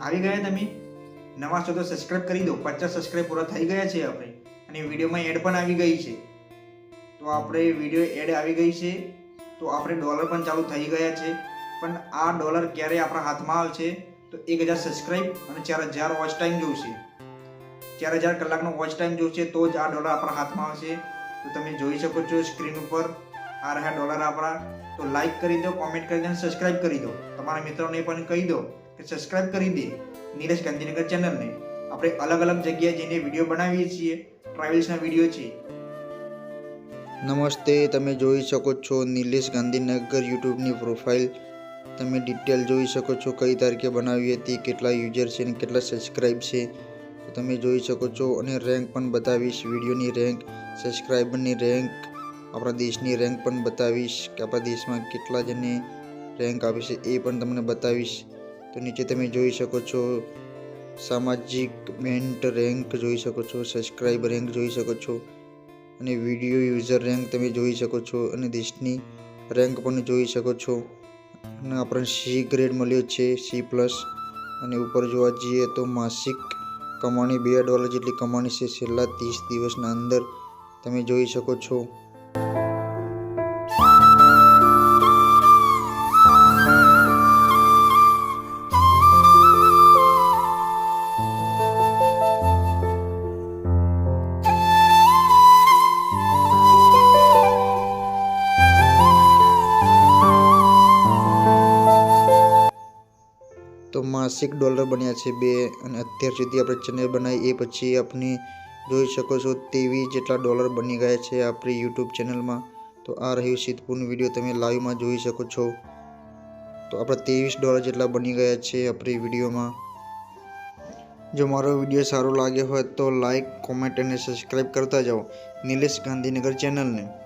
આવી ગયા તમે? નવા છો તો સબસ્ક્રાઈબ કરી દો. પચાસ સબસ્ક્રાઈબ પૂરા થઈ ગયા છે આપણે. અને વિડીયોમાં એડ પણ આવી ગઈ છે. તો આપણે વીડિયો એડ આવી ગઈ છે. તો આપણે ડોલર પણ ચાલુ થઈ ગયા છે. પણ આ ડોલર ક્યારે આપણા હાથમાં આવશે? તો એક હજાર સબસ્ક્રાઈબ અને ચાર હજાર વોચ ટાઈમ જોઈશે ચાર હજાર કલાકનો વોચ ટાઈમ જોઈશે તો જ આ ડોલર આપણા હાથમાં આવશે. તો તમે જોઈ શકો છો સ્ક્રીન ઉપર આ રહ્યા ડોલર આપણા. તો લાઈક કરી દો કોમેન્ટ કરી દો અને સબસ્ક્રાઇબ કરી દો. તમારા મિત્રોને પણ કહી દો. કે સબસ્ક્રાઇબ કરી દે. નીરજ ગાંધીનગર ચેનલને આપણે અલગ અલગ જગ્યાએ જઈને વીડિયો બનાવીએ છીએ. ટ્રાવેલ્સના વીડિયો છે. નમસ્તે, તમે જોઈ શકો છો નિલેશ ગાંધીનગર યુટ્યુબની પ્રોફાઇલ તમે ડિટેલ જોઈ શકો છો કઈ તારીખે બનાવી હતી, કેટલા યુઝર છે અને કેટલા સબસ્ક્રાઇબ છે. તમે જોઈ શકો છો અને રેન્ક પણ બતાવીશ વિડીયોની રેન્ક સબસ્ક્રાઇબરની રેન્ક આપણા દેશની રેન્ક પણ બતાવીશ, કે આપણા દેશમાં કેટલા જણને રેન્ક આપી છે એ પણ તમને બતાવીશ. તો નીચે તમે જોઈ શકો છો સામાજિક મેન્ટ રેન્ક જોઈ શકો છો સબસ્ક્રાઇબ રેન્ક જોઈ શકો છો, અને વીડિયો યુઝર રેન્ક તમે જોઈ શકો છો, અને દેશની રેન્ક પણ જોઈ શકો છો. અને આપણને સી ગ્રેડ મળ્યો છે, સી પ્લસ. અને ઉપર જોવા જઈએ તો માસિક કમાણી બે ડોલર જેટલી કમાણી છે, છેલ્લા ત્રીસ દિવસના અંદર તમે જોઈ શકો છો. માસિક ડોલર બન્યા છે બે અને અત્યાર સુધી આપણે ચેનલ બનાવી, એ પછી આપની જોઈ શકો છો તેવી જેટલા ડોલર બની ગયા છે આપણી યુટ્યુબ ચેનલમાં. તો આ રહ્યું સિદ્ધપુરનું વીડિયો, તમે લાઈવમાં જોઈ શકો છો. તો આપણે ત્રેવીસ ડોલર જેટલા બની ગયા છે આપણી વિડીયોમાં. જો મારો વીડિયો સારો લાગ્યો હોય તો લાઈક કોમેન્ટ અને સબસ્ક્રાઈબ કરતા જાઓ. નિલેશ ગાંધીનગર ચેનલને.